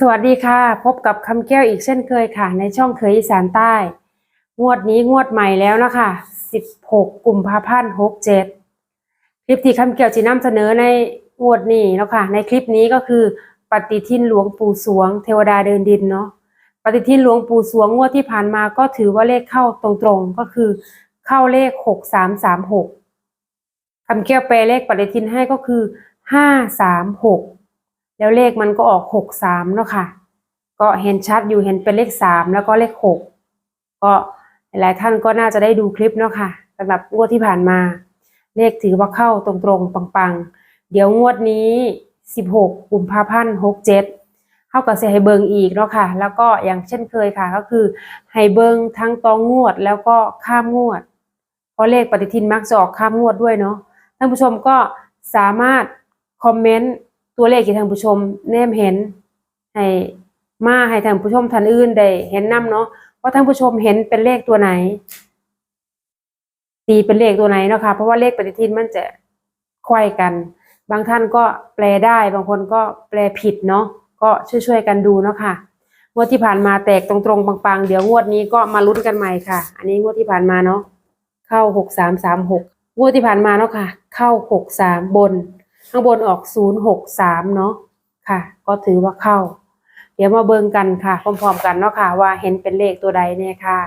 สวัสดีค่ะ พบกับคำแก้วอีกเช่นเคยค่ะ ในช่องเคยอีสานใต้ งวดนี้งวดใหม่แล้วนะคะ 16 กุมภาพันธ์67 คลิปที่คำแก้วจะนำเสนอในงวดนี้เนาะค่ะ ในคลิปนี้ก็คือปฏิทินหลวงปู่สวง เทวดาเดินดินเนาะปฏิทินหลวงปู่สวงงวดที่ผ่านมาก็ถือว่าเลขเข้าตรงๆ ก็คือเข้าเลข 6336คำแก้วแปลเลขปฏิทินให้ก็คือ 536 แล้วเลขมันก็ออกหกสามเนาะค่ะ ก็เห็นชัดอยู่เห็นเป็นเลขสามแล้วก็เลขหกก็หลายท่านก็น่าจะได้ดูคลิปเนาะค่ะสำหรับงวดที่ผ่านมา เลขถือว่าเข้าตรงๆ ปังๆ เดี๋ยวงวดนี้สิบหกกุมภาพันธ์หกเจ็ดเข้ากับเสียให้เบิงอีกเนาะค่ะ แล้วก็อย่างเช่นเคยค่ะ ก็คือให้เบิงทั้งตองงวดแล้วก็ข้ามงวด เพราะเลขปฏิทินมักจะออกข้ามงวดด้วยเนาะท่านผู้ชมก็สามารถคอมเมนต์ ตัวเลขที่ท่านผู้ชมแนมเห็นให้มาให้ท่านผู้ชมท่านอื่นได้เห็นนํเนาะว่าท่านผู้ชมเห็นเป็นเลขตัวไหน ตีเป็นเลขตัวไหนเนาะค่ะเพราะว่าเลขปฏิทินมันจะควยกัน บางท่านก็แปลได้ บางคนก็แปลผิดเนาะก็ช่วยๆกันดูเนาะค่ะงวดที่ผ่านมาแตกตรงๆปังๆ เดี๋ยวงวดนี้ก็มาลุ้นกันใหม่ค่ะ อันนี้งวดที่ผ่านมาเนาะเข้าหกสามสามหกงวดที่ผ่านมาเนาะค่ะ เข้าหกสามบน ข้างบนออกศูนย์หกสามเนาะค่ะ ก็ถือว่าเข้า เดี๋ยวมาเบิ่งกันค่ะพร้อมๆกันเนาะค่ะ ว่าเห็นเป็นเลขตัวใดเนี่ยค่ะ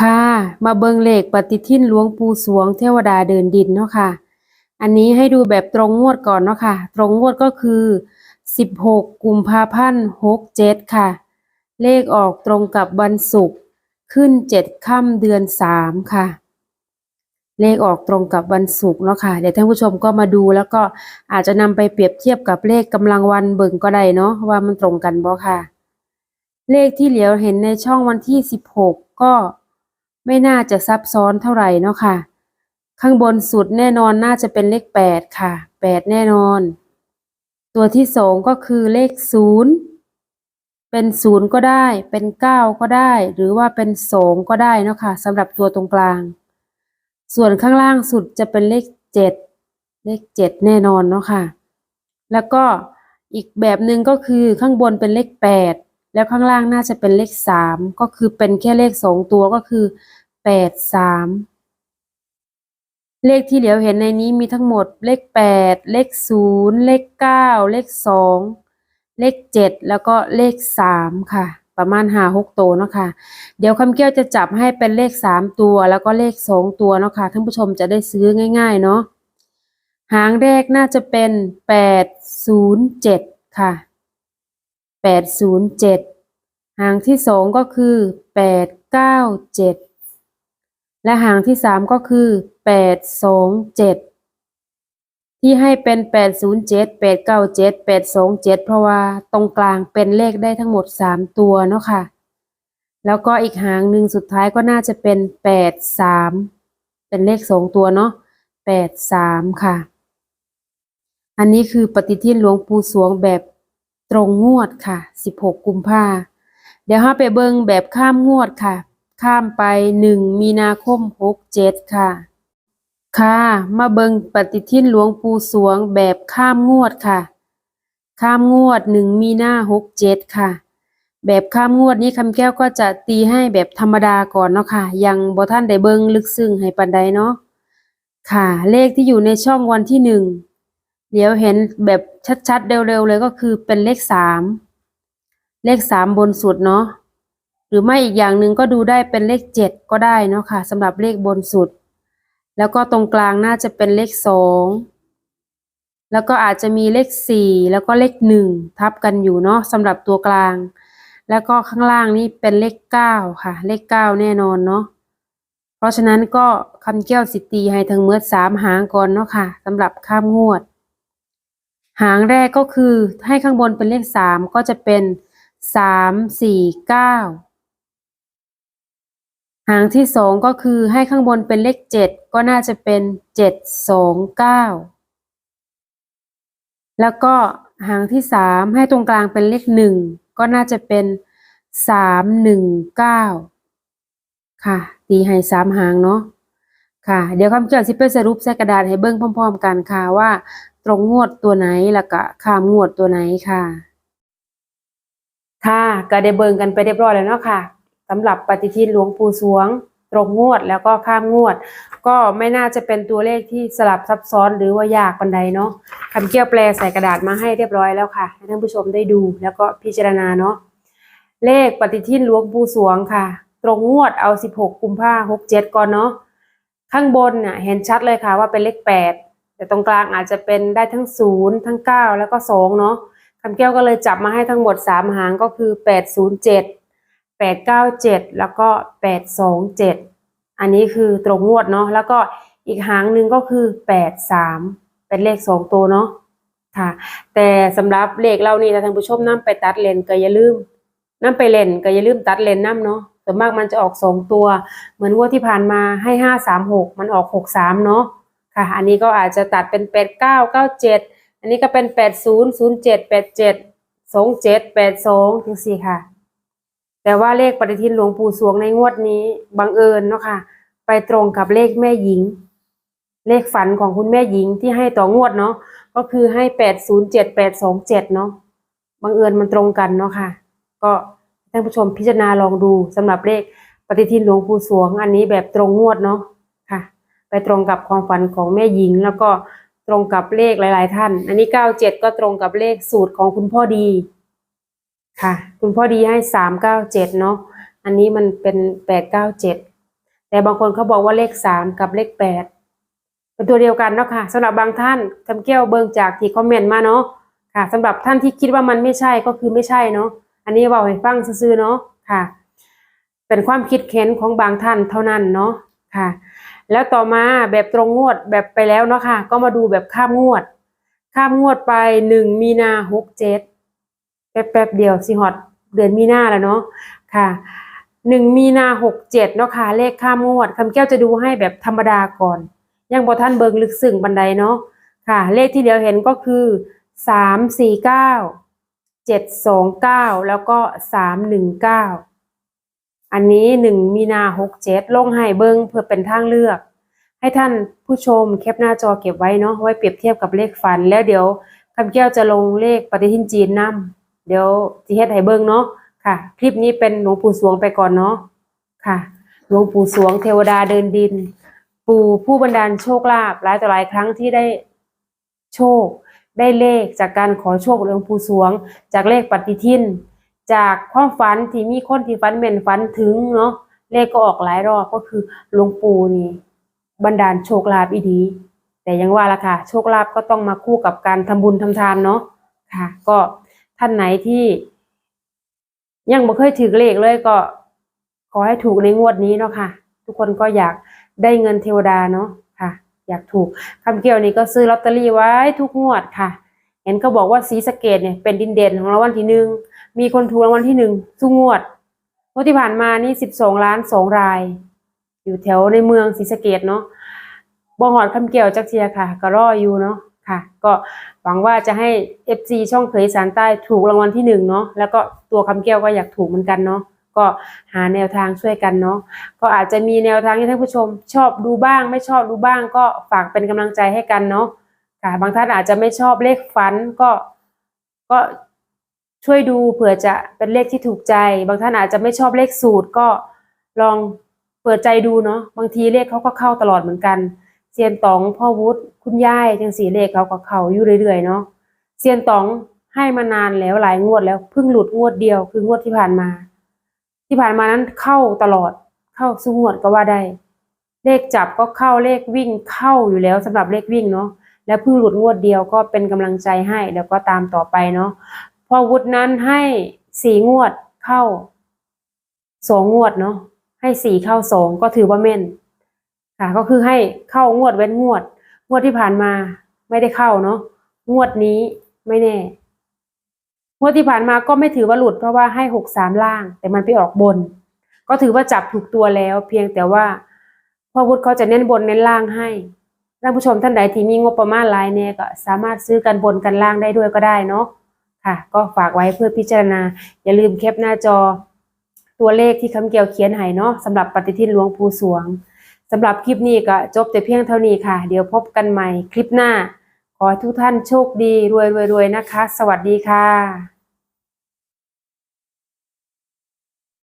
ค่ะ มาเบิ่งเลขปฏิทินหลวงปู่สวงเทวดาเดินดินเนาะค่ะ อันนี้ให้ดูแบบตรงงวดก่อนเนาะค่ะ ตรงงวดก็คือ16กุมภาพันธ์67ค่ะ เลขออกตรงกับวันศุกร์ขึ้น7ค่ำเดือน3ค่ะ เลขออกตรงกับวันศุกร์เนาะค่ะเดี๋ยวท่านผู้ชมก็มาดูแล้วก็อาจจะนำไปเปรียบเทียบกับเลขกำลังวันเบิ่งก็ได้เนาะว่ามันตรงกันบ่ค่ะ เลขที่เหลียวเห็นในช่องวันที่16ก็ไม่น่าจะซับซ้อนเท่าไหร่เนาะค่ะ ข้างบนสุดแน่นอนน่าจะเป็นเลข8ค่ะ8แน่นอน ตัวที่สองก็คือเลข0เป็น0ก็ได้เป็น9ก็ได้ หรือว่าเป็น2ก็ได้เนาะค่ะสำหรับตัวตรงกลาง ส่วนข้างล่างสุดจะเป็นเลขเจ็ดเลขเจ็ดแน่นอนเนาะค่ะ แล้วก็อีกแบบหนึ่งก็คือข้างบนเป็นเลขแปดแล้วข้างล่างน่าจะเป็นเลขสามก็คือเป็นแค่เลขสองตัวก็คือแปดสามเลขที่เหลียวเห็นในนี้มีทั้งหมดเลขแปดเลขศูนย์เลขเก้าเลขสองเลขเจ็ดแล้วก็เลขสามค่ะ ประมาณห้าหกตัวเนาะค่ะ เดี๋ยวคำเกี้ยวจะจับให้เป็นเลขสามตัวแล้วก็เลขสองตัวเนาะค่ะท่านผู้ชมจะได้ซื้อง่าย ๆ เนาะหางแรกน่าจะเป็นแปดศูนย์เจ็ดค่ะแปดศูนย์เจ็ดหางที่สองก็คือแปดเก้าเจ็ดและหางที่สามก็คือแปดสองเจ็ด ที่ให้เป็นแปดศูนย์เจ็ดแปดเก้าเจ็ดแปดสองเจ็ดเพราะว่าตรงกลางเป็นเลขได้ทั้งหมดสามตัวเนาะค่ะ แล้วก็อีกหางหนึ่งสุดท้ายก็น่าจะเป็นแปดสามเป็นเลขสองตัวเนาะแปดสามค่ะ อันนี้คือปฏิทินหลวงปู่สวงแบบตรงงวดค่ะสิบหกกุมภาเดี๋ยวห้าไปเบิงแบบข้ามงวดค่ะ ข้ามไปหนึ่งมีนาคมหกเจ็ดค่ะ ค่ะ มาเบิงปฏิทินหลวงปู่สวงแบบข้ามงวดค่ะ ข้ามงวดหนึ่งมีหน้าหกเจ็ดค่ะ แบบข้ามงวดนี้คำแก้วก็จะตีให้แบบธรรมดาก่อนเนาะค่ะ ยังบ่ท่านได้เบิงลึกซึ้งให้ปานใดเนาะค่ะ เลขที่อยู่ในช่องวันที่หนึ่งเดี๋ยวเห็นแบบชัดๆ เร็วๆเลยก็คือเป็นเลขสามเลขสามบนสุดเนาะหรือไม่อีกอย่างหนึ่งก็ดูได้เป็นเลขเจ็ดก็ได้เนาะค่ะสำหรับเลขบนสุด แล้วก็ตรงกลางน่าจะเป็นเลขสองแล้วก็อาจจะมีเลขสี่แล้วก็เลขหนึ่งทับกันอยู่เนาะสำหรับตัวกลาง แล้วก็ข้างล่างนี่เป็นเลขเก้าค่ะ เลขเก้าแน่นอนเนาะเพราะฉะนั้นก็คำแก้วสิตีให้ทั้งเมื่อสามหางก่อนเนาะค่ะสำหรับข้ามงวด หางแรกก็คือให้ข้างบนเป็นเลขสามก็จะเป็นสามสี่เก้า หางที่สองก็คือให้ข้างบนเป็นเลขเจ็ดก็น่าจะเป็นเจ็ดสองเก้าแล้วก็หางที่สามให้ตรงกลางเป็นเลขหนึ่งก็น่าจะเป็นสามหนึ่งเก้าค่ะ ตีให้สามหางเนาะค่ะ เดี๋ยวคำเกี่ยวสิไปสรุปใส่กระดาษให้เบิ้งพร้อม ๆ กันค่ะว่า ตรงงวดตัวไหนแล้วก็ข้ามงวดตัวไหนค่ะ ค่ะก็ได้เบิ่งกันไปเรียบร้อยแล้วเนาะค่ะ สำหรับปฏิทินหลวงปู่สวง ตรงงวดแล้วก็ข้ามงวด ก็ไม่น่าจะเป็นตัวเลขที่สลับซับซ้อนหรือว่ายากปันใดเนาะคำเกี่ยวแปลใส่กระดาษมาให้เรียบร้อยแล้วค่ะ ให้ท่านผู้ชมได้ดูแล้วก็พิจารณาเนาะเลขปฏิทินหลวงปู่สวงค่ะ ตรงงวดเอา 16 กุมภาหกเจ็ดก่อนเนาะข้างบนน่ะเห็นชัดเลยค่ะว่าเป็นเลข 8 แต่ตรงกลางอาจจะเป็นได้ทั้ง 0 ทั้ง 9 แล้วก็ 2 เนาะคำแก้วก็เลยจับมาให้ทั้งหมด 3 หางก็คือ 807 897 แล้วก็ 827 อันนี้คือตรงงวดเนาะแล้วก็อีกหางหนึ่งก็คือ 83 เป็นเลข 2 ตัวเนาะค่ะ แต่สำหรับเลขเรานี่ถ้าท่านผู้ชมนํไปตัดเลนก็อย่าลืมนํไปเลนก็อย่าลืมตัดเลนนํเนาะส่วนมากมันจะออกสองตัว เหมือนงวดที่ผ่านมาให้ห้าสามหกมันออกหกสามเนาะค่ะ อันนี้ก็อาจจะตัดเป็นแปดเก้าเก้าเจ็ดอันนี้ก็เป็นแปดศูนย์ศูนย์เจ็ดแปดเจ็ดสองเจ็ดแปดสองถึงสี่ค่ะ แต่ว่าเลขปฏิทินหลวงปู่สวงในงวดนี้บังเอิญเนาะค่ะ ไปตรงกับเลขแม่หญิง เลขฝันของคุณแม่หญิงที่ให้ต่องวดเนาะก็คือให้แปดศูนย์เจ็ดแปดสองเจ็ดเนาะบังเอิญมันตรงกันเนาะค่ะ ก็ท่านผู้ชมพิจารณาลองดูสำหรับเลขปฏิทินหลวงปู่สวง อันนี้แบบตรงงวดเนาะค่ะ ไปตรงกับความฝันของแม่หญิงแล้วก็ตรงกับเลขหลาย ๆ ท่าน อันนี้เก้าเจ็ดก็ตรงกับเลขสูตรของคุณพ่อดี ค่ะ คุณพ่อดีให้สามเก้าเจ็ดเนาะอันนี้มันเป็นแปดเก้าเจ็ดแต่บางคนเขาบอกว่าเลขสามกับเลขแปดเป็นตัวเดียวกันเนาะค่ะสำหรับบางท่านคำเกี้ยวเบิ่งจากที่คอมเมนต์มาเนาะค่ะสำหรับท่านที่คิดว่ามันไม่ใช่ก็คือไม่ใช่เนาะอันนี้เว่าให้ฟังซื่อเนาะค่ะ เป็นความคิดเห็นของบางท่านเท่านั้นเนาะค่ะ แล้วต่อมาแบบตรงงวดแบบไปแล้วเนาะค่ะ ก็มาดูแบบข้ามงวด ข้ามงวดไปหนึ่งมีนาหกเจ็ด แป๊บๆเดียวสิฮอดเดือนมีนาแล้วเนาะค่ะหนึ่งมีนาหกเจ็ดเนาะค่ะ เลขข้ามงวดคำแก้วจะดูให้แบบธรรมดาก่อน ยังบอท่านเบิงลึกซึ้งบันไดเนาะค่ะ เลขที่เดียวเห็นก็คือสามสี่เก้าเจ็ดสองเก้าแล้วก็สามหนึ่งเก้าอันนี้หนึ่งมีนาหกเจ็ดลงให้เบิงเพื่อเป็นทางเลือก ให้ท่านผู้ชมแคปหน้าจอเก็บไว้เนาะไว้เปรียบเทียบกับเลขฝัน แล้วเดี๋ยวคำแก้วจะลงเลขปฏิทินจีนนํ เดี๋ยวสิเฮ็ดให้เบิ้งเนาะค่ะ คลิปนี้เป็นหลวงปู่สวงไปก่อนเนาะค่ะหลวงปู่สวงเทวดาเดินดิน ปู่ผู้บันดาลโชคลาภหลายต่อหลายครั้งที่ได้โชค ได้เลขจากการขอโชคหลวงปู่สวง จากเลขปฏิทิน จากความฝันที่มีคนที่ฝันเหม่นฝันถึงเนาะเลขก็ออกหลายรอบก็คือหลวงปู่นี่บันดาลโชคลาภอีดี แต่ยังว่าละค่ะ โชคลาภก็ต้องมาคู่กับการทำบุญทำทานเนาะค่ะ ก็ ท่านไหนที่ยังบ่เคยถือเลขเลยก็ขอให้ถูกในงวดนี้เนาะค่ะ ทุกคนก็อยากได้เงินเทวดาเนาะค่ะ อยากถูกคำเกี่ยวนี้ก็ซื้อลอตเตอรี่ไว้ทุกงวดค่ะ เห็นเขาบอกว่าสีสเกตเนี่ยเป็นดินเด่นของรางวัลที่หนึ่งมีคนถูกรางวัลที่หนึ่งทุกงวดงวดที่ผ่านมานี่สิบสองล้านสองราย อยู่แถวในเมืองศรีสะเกดเนาะบ่หอดคำเกี่ยวจักเทียค่ะ ก็รออยู่เนาะ ค่ะ ก็หวังว่าจะให้ FC ช่องเผยสารใต้ถูกรางวัลที่หนึ่งเนาะแล้วก็ตัวคำเกี่ยวก็อยากถูกเหมือนกันเนาะก็หาแนวทางช่วยกันเนาะก็อาจจะมีแนวทางที่ท่านผู้ชม ชอบดูบ้าง ไม่ชอบดูบ้าง ก็ฝากเป็นกำลังใจให้กันเนาะค่ะบางท่านอาจจะไม่ชอบเลขฝันก็ก็ช่วยดูเผื่อจะเป็นเลขที่ถูกใจ บางท่านอาจจะไม่ชอบเลขสูตรก็ลองเปิดใจดูเนาะบางทีเลขเขาก็เข้าตลอดเหมือนกัน เซียนตองพ่อวุฒิคุณยายจังสีเลขเขาก็เขาอยู่เรื่อยๆเนาะเซียนตองให้มานานแล้วหลายงวดแล้วเพิ่งหลุดงวดเดียวคืองวดที่ผ่านมา ที่ผ่านมานั้นเข้าตลอดเข้าสู้งวดก็ว่าได้ เลขจับก็เข้าเลขวิ่งเข้าอยู่แล้วสำหรับเลขวิ่งเนาะและเพิ่งหลุดงวดเดียวก็เป็นกำลังใจให้แล้วก็ตามต่อไปเนาะพอวุฒินั้นให้สี่งวดเข้าสองงวดเนาะให้สี่เข้าสองก็ถือว่าแม่น ค่ะ ก็คือให้เข้างวดเว้นงวด งวดที่ผ่านมาไม่ได้เข้าเนาะงวดนี้ไม่แน่ งวดที่ผ่านมาก็ไม่ถือว่าหลุดเพราะว่าให้หกสามล่าง แต่มันไปออกบน ก็ถือว่าจับถูกตัวแล้ว เพียงแต่ว่าพ่อวุฒิเขาจะเน้นบนเน้นล่างให้ท่านผู้ชมท่านใดที่มีงบประมาณหลายเนี่ยก็สามารถซื้อกันบนกันล่างได้ด้วยก็ได้เนาะค่ะ ก็ฝากไว้เพื่อพิจารณา อย่าลืมแคปหน้าจอ ตัวเลขที่คำเกี่ยวเขียนให้เนาะสำหรับปฏิทินหลวงปู่สวง สำหรับคลิปนี้ก็จบแต่เพียงเท่านี้ค่ะ เดี๋ยวพบกันใหม่คลิปหน้า ขอทุกท่านโชคดีรวยรวยรวยนะคะ สวัสดีค่ะ